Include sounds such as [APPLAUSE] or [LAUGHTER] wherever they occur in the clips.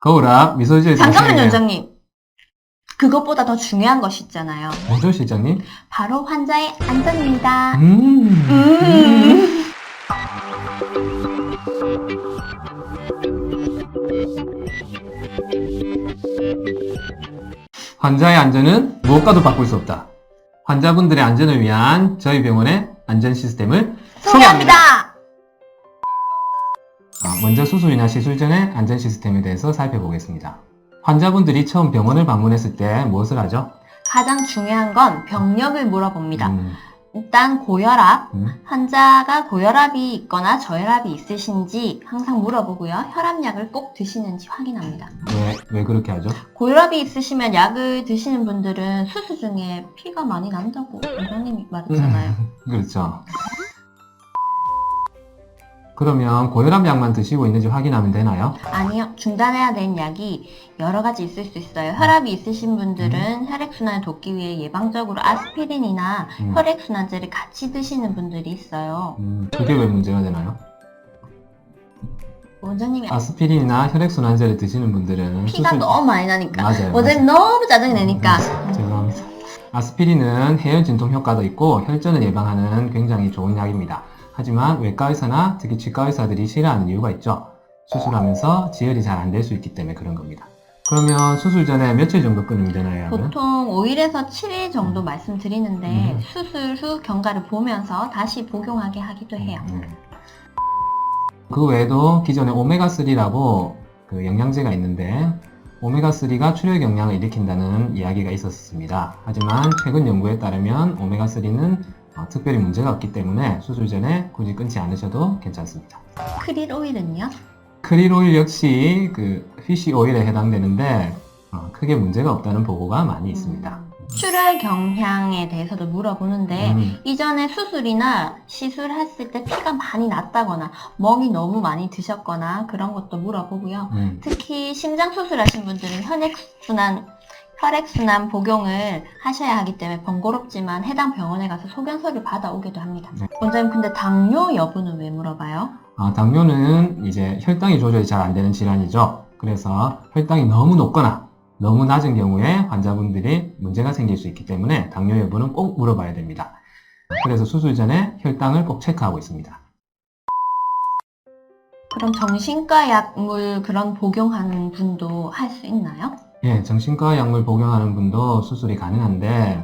거울아, 잠깐만요, 정신이네요. 원장님. 그것보다 더 중요한 것이 있잖아요. 뭐죠, 실장님? 바로 환자의 안전입니다. 음. 음. 환자의 안전은 무엇과도 바꿀 수 없다. 환자분들의 안전을 위한 저희 병원의 안전 시스템을 소개합니다. 아, 먼저 수술이나 시술 전의 안전 시스템에 대해서 살펴보겠습니다. 환자분들이 처음 병원을 방문했을 때 무엇을 하죠? 가장 중요한 건 병력을 물어봅니다. 음, 일단 고혈압, 음. 환자가 고혈압이 있거나 저혈압이 있으신지 항상 물어보고요. 혈압약을 꼭 드시는지 확인합니다. 왜, 왜 그렇게 하죠? 고혈압이 있으시면 약을 드시는 분들은 수술 중에 피가 많이 난다고 원장님이 말했잖아요. [LAUGHS] 그렇죠. 그러면 고혈압 약만 드시고 있는지 확인하면 되나요? 아니요. 중단해야 되는 약이 여러 가지 있을 수 있어요. 혈압이 있으신 분들은 혈액순환을 돕기 위해 예방적으로 아스피린이나 음. 혈액순환제를 같이 드시는 분들이 있어요. 음, 그게 왜 문제가 되나요? 원장님이 아스피린이나 혈액순환제를 드시는 분들은 피가 수술- 너무 많이 나니까 맞아요. 원장님 너무 짜증이 내니까 음, 죄송합니다. 아스피린은 해열 진통 효과도 있고 혈전을 예방하는 굉장히 좋은 약입니다. 하지만 외과 의사나 특히 치과 의사들이 싫어하는 이유가 있죠. 수술하면서 지혈이 잘 안 될 수 있기 때문에 그런 겁니다. 그러면 수술 전에 며칠 정도 끊으면 되나요? 보통 5일에서 7일 정도 말씀드리는데 음. 수술 후 경과를 보면서 다시 복용하게 하기도 해요. 음. 그 외에도 기존에 오메가3라고 그 영양제가 있는데 오메가3가 출혈 영향을 일으킨다는 이야기가 있었습니다. 하지만 최근 연구에 따르면 오메가3는 어, 특별히 문제가 없기 때문에 수술 전에 굳이 끊지 않으셔도 괜찮습니다. 크릴 오일은요? 크릴 오일 역시 그 피쉬 오일에 해당되는데 어, 크게 문제가 없다는 보고가 많이 있습니다. 음. 출혈 경향에 대해서도 물어보는데 음, 이전에 수술이나 시술했을 때 피가 많이 났다거나 멍이 너무 많이 드셨거나 그런 것도 물어보고요. 음, 특히 심장 수술하신 분들은 혈액 순환 혈액순환 복용을 하셔야 하기 때문에 번거롭지만 해당 병원에 가서 소견서를 받아오기도 합니다. 네. 원장님 근데 당뇨 여부는 왜 물어봐요? 아, 당뇨는 이제 혈당이 조절이 잘 안 되는 질환이죠. 그래서 혈당이 너무 높거나 너무 낮은 경우에 환자분들이 문제가 생길 수 있기 때문에 당뇨 여부는 꼭 물어봐야 됩니다. 그래서 수술 전에 혈당을 꼭 체크하고 있습니다. 그럼 정신과 약물 그런 복용하는 분도 할 수 있나요? 예, 정신과 약물 복용하는 분도 수술이 가능한데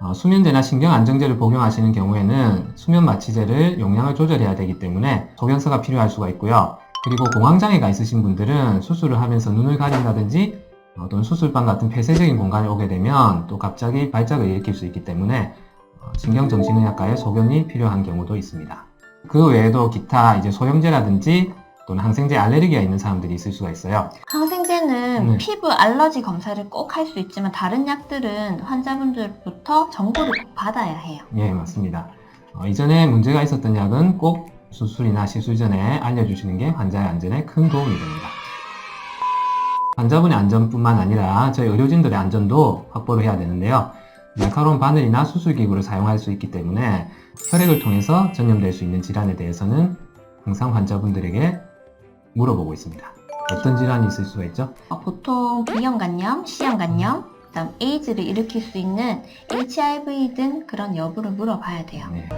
어, 수면제나 신경안정제를 복용하시는 경우에는 수면 마취제를 용량을 조절해야 되기 때문에 소견서가 필요할 수가 있고요. 그리고 공황장애가 있으신 분들은 수술을 하면서 눈을 가린다든지 어, 또는 수술방 같은 폐쇄적인 공간에 오게 되면 또 갑자기 발작을 일으킬 수 있기 때문에 어, 신경정신의학과의 소견이 필요한 경우도 있습니다. 그 외에도 기타 이제 소형제라든지 또는 항생제 알레르기가 있는 사람들이 있을 수가 있어요. 항생제는 네. 피부 알러지 검사를 꼭 할 수 있지만 다른 약들은 환자분들부터 정보를 꼭 받아야 해요. 예, 맞습니다. 어, 이전에 문제가 있었던 약은 꼭 수술이나 시술 전에 알려주시는 게 환자의 안전에 큰 도움이 됩니다. 환자분의 안전뿐만 아니라 저희 의료진들의 안전도 확보를 해야 되는데요. 날카로운 바늘이나 수술기구를 사용할 수 있기 때문에 혈액을 통해서 전염될 수 있는 질환에 대해서는 항상 환자분들에게 물어보고 있습니다. 어떤 질환이 있을 수가 있죠? 어, 보통 B형 간염, C형 간염, 그다음 에이즈를 일으킬 수 있는 HIV 등 그런 여부를 물어봐야 돼요. 네.